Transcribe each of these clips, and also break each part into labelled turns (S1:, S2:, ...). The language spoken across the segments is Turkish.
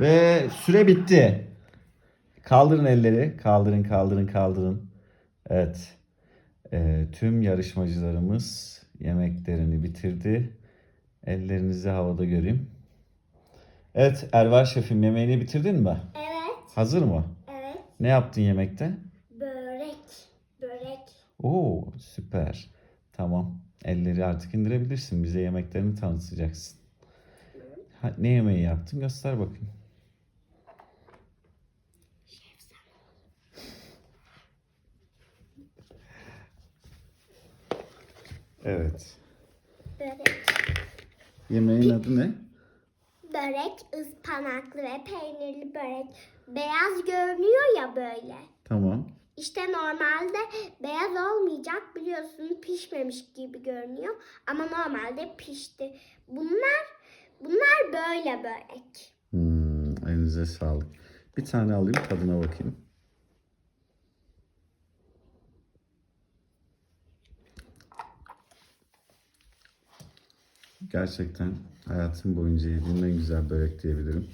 S1: Ve süre bitti. Kaldırın elleri. Kaldırın, kaldırın, kaldırın. Evet. Ee, tüm yarışmacılarımız yemeklerini bitirdi. Ellerinizi havada göreyim. Evet Ervar şefim yemeğini bitirdin mi?
S2: Evet.
S1: Hazır mı?
S2: Evet.
S1: Ne yaptın yemekte?
S2: Börek. Börek.
S1: Oo süper. Tamam. Elleri artık indirebilirsin. Bize yemeklerini tanıtacaksın. Ha, ne yemeği yaptın? Göster bakayım. Evet.
S2: Börek.
S1: Yemeğin adı ne?
S2: Börek ıspanaklı ve peynirli börek. Beyaz görünüyor ya böyle.
S1: Tamam.
S2: İşte normalde beyaz olmayacak biliyorsun pişmemiş gibi görünüyor ama normalde pişti. Bunlar bunlar böyle börek.
S1: Hmm, elinize sağlık. Bir tane alayım tadına bakayım. Gerçekten hayatım boyunca yediğim en güzel börek diyebilirim.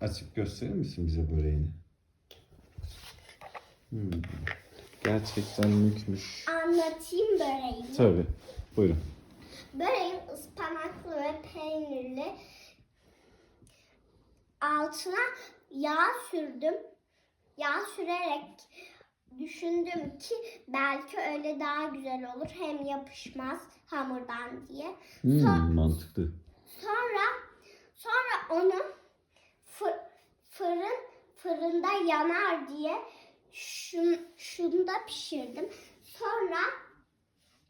S1: Açıp gösterir misin bize böreğini? Hmm, Gerçekten mükmüş.
S2: Anlatayım böreği.
S1: Tabii. Buyurun.
S2: Böreğin ıspanaklı ve peynirli altına yağ sürdüm. Yağ sürerek düşündüm ki belki öyle daha güzel olur. Hem yapışmaz hamurdan diye.
S1: Hmm,
S2: Son-
S1: mantıklı.
S2: Sonra sonra onu fır- fırın fırında yanar diye şun, şunda pişirdim. Sonra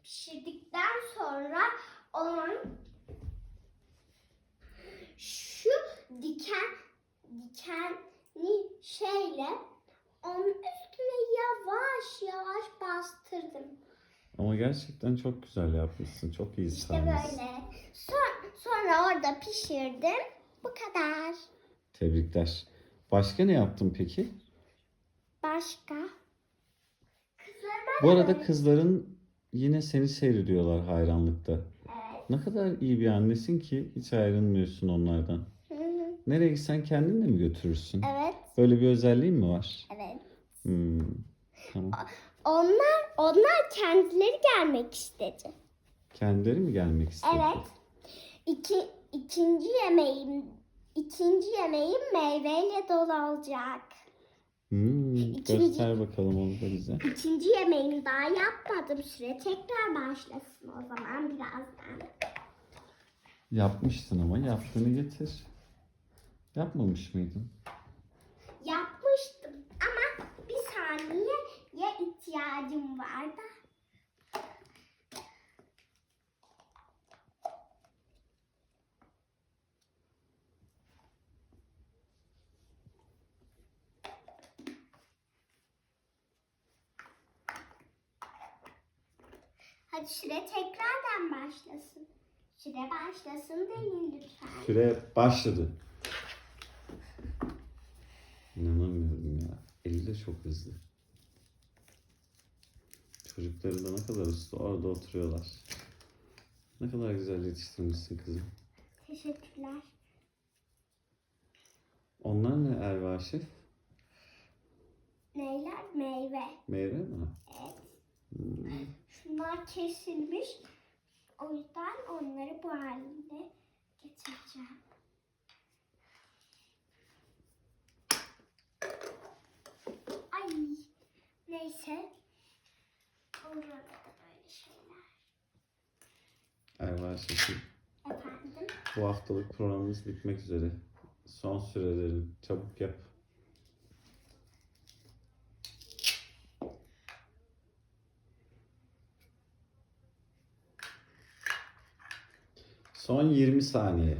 S2: pişirdikten sonra onun şu diken dikenli şeyle onun üstüne bastırdım.
S1: Ama gerçekten çok güzel yapmışsın. Çok iyi
S2: İşte
S1: sarmışsın.
S2: böyle. Sonra, sonra orada pişirdim. Bu kadar.
S1: Tebrikler. Başka ne yaptın peki?
S2: Başka? Kızlarıma
S1: Bu
S2: da
S1: arada kızların yine seni seyrediyorlar hayranlıkta.
S2: Evet.
S1: Ne kadar iyi bir annesin ki hiç ayrılmıyorsun onlardan.
S2: Hı hı.
S1: Nereye gitsen kendinle mi götürürsün?
S2: Evet.
S1: Böyle bir özelliğin mi var?
S2: Evet.
S1: Hmm, Tamam.
S2: Onlar onlar kendileri gelmek istedi.
S1: Kendileri mi gelmek istedi?
S2: Evet. İki, ikinci yemeğim ikinci yemeğim meyveyle dolu olacak.
S1: Hmm,
S2: İkinci-
S1: göster bakalım onu da bize.
S2: İkinci yemeğimi daha yapmadım. Süre tekrar başlasın o zaman birazdan.
S1: Yapmıştın ama yaptığını getir. Yapmamış mıydın?
S2: Yapmıştım ama bir saniyeye ihtiyacım vardı. Hadi süre tekrardan başlasın. Süre başlasın deyin lütfen.
S1: Süre başladı. İnanamıyorum ya. Eli de çok hızlı. Çocukları da ne kadar uslu orada oturuyorlar. Ne kadar güzel yetiştirmişsin kızım.
S2: Teşekkürler.
S1: Onlar ne Erva Şef?
S2: Neyler? Meyve.
S1: Meyve mi?
S2: Evet.
S1: Hmm.
S2: Şunlar kesilmiş. O yüzden onları bu halinde getireceğim. Ay. Neyse. Olur arada böyle şeyler.
S1: Erva Şef'im.
S2: Efendim.
S1: Bu haftalık programımız bitmek üzere. Son sürelerin çabuk yap. Son 20 saniye.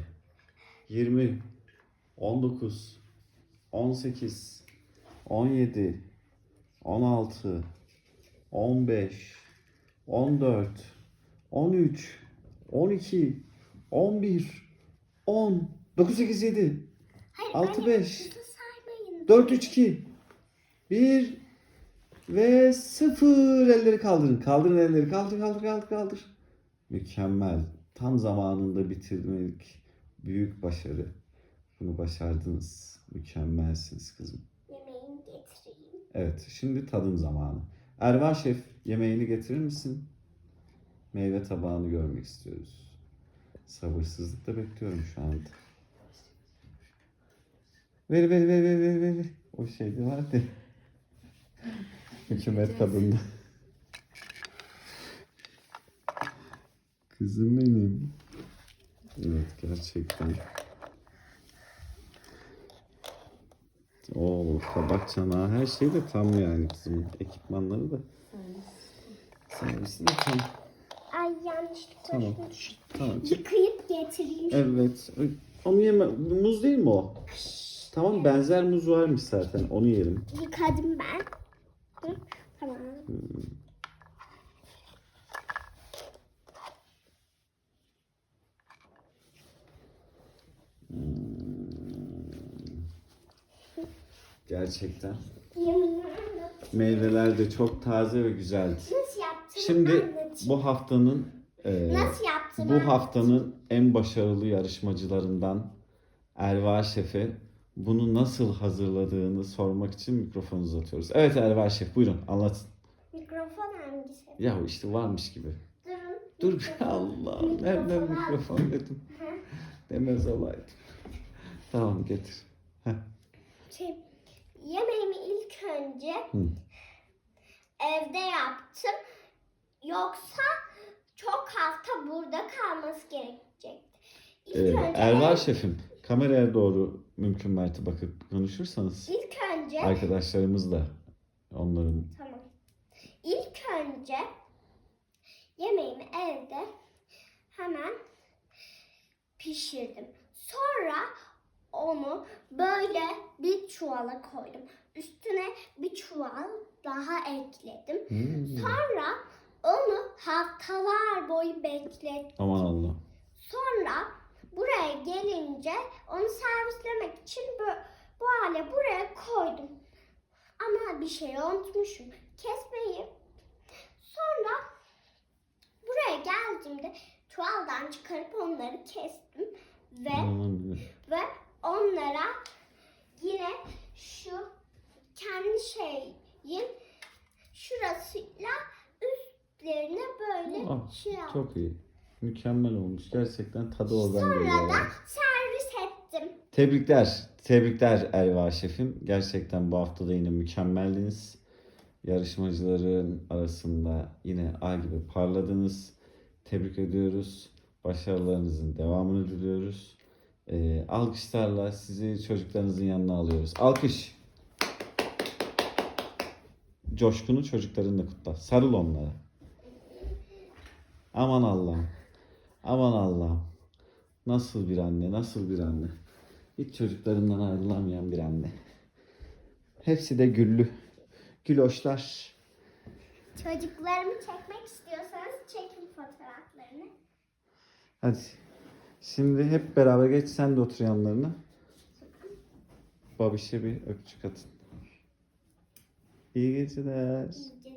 S1: 20 19 18 17 16 15 14 13 12 11 10 9 8 7
S2: Hayır,
S1: Altı,
S2: anne,
S1: beş.
S2: hızlı saymayın.
S1: 4 3 2 1 ve 0 elleri kaldırın. Kaldırın elleri. Kaldır kaldır kaldır kaldır. Mükemmel. Tam zamanında bitirmek büyük başarı. Bunu başardınız. Mükemmelsiniz kızım.
S2: Yemeğini getireyim.
S1: Evet, şimdi tadım zamanı. Ervan Şef, yemeğini getirir misin? Meyve tabağını görmek istiyoruz. Sabırsızlıkla bekliyorum şu anda. Ver ver ver ver ver ver. O şeydi vardı. Hükümet kadında. Kızım benim. Evet gerçekten. Oo tabak çanağı her şey de tam yani kızım. Ekipmanları da. Servisi de tam.
S2: Ay yanlışlıkla
S1: Tamam.
S2: şunu
S1: Tamam.
S2: Yıkayıp getireyim.
S1: Evet. Onu yeme. Muz değil mi o? Tamam benzer muz varmış zaten. Onu yerim.
S2: Yıkadım ben. Hı, Tamam.
S1: Gerçekten.
S2: Yeminle
S1: Meyveler de çok taze ve güzeldi.
S2: Nasıl yaptığını
S1: Şimdi bu haftanın e,
S2: Nasıl yaptığını
S1: bu haftanın en başarılı yarışmacılarından Erva Şef'e bunu nasıl hazırladığını sormak için mikrofonu uzatıyoruz. Evet Erva Şef buyurun anlatın.
S2: Mikrofon hangisi?
S1: Ya işte varmış gibi.
S2: Durun.
S1: Dur Allah. Nereden mikrofon dedim. Demez olaydım. Tamam getir. Heh.
S2: Şey, yemeğimi ilk önce
S1: Hı.
S2: evde yaptım. Yoksa çok hafta burada kalması gerekecekti. İlk
S1: Ee,
S2: önce
S1: Erva
S2: ev-
S1: Şef'im kameraya doğru mümkün mertebe bakıp konuşursanız
S2: ilk önce
S1: arkadaşlarımız da onların
S2: Tamam. İlk önce yemeğimi evde hemen pişirdim. Sonra onu böyle bir çuvala koydum. Üstüne bir çuval daha ekledim.
S1: Hmm,
S2: Sonra onu haftalar boyu beklettim.
S1: aman Allah.
S2: Sonra buraya gelince onu servislemek için bu, bu hale buraya koydum. Ama bir şey unutmuşum. Kesmeyi. Sonra buraya geldiğimde çuvaldan çıkarıp onları kestim. Ve
S1: Aman
S2: ve onlara yine
S1: Ah,
S2: şey.
S1: Çok iyi. Mükemmel olmuş. Gerçekten tadı oradan
S2: Sonra
S1: geliyor.
S2: da servis ettim.
S1: Tebrikler. Tebrikler Erva Şef'im. Gerçekten bu hafta da yine mükemmeldiniz. Yarışmacıların arasında yine ay gibi parladınız. Tebrik ediyoruz. Başarılarınızın devamını diliyoruz. Ee, alkışlarla sizi çocuklarınızın yanına alıyoruz. Alkış. Coşkunu çocuklarınla kutla. Sarıl onlara. Aman Allah'ım. Aman Allah'ım. Nasıl bir anne, nasıl bir anne. Hiç çocuklarından ayrılamayan bir anne. Hepsi de güllü. Güloşlar.
S2: Çocuklarımı çekmek istiyorsanız çekin fotoğraflarını.
S1: Hadi. Şimdi hep beraber geç sen de otur yanlarına. Babişe bir öpücük atın. İyi geceler.
S2: İyice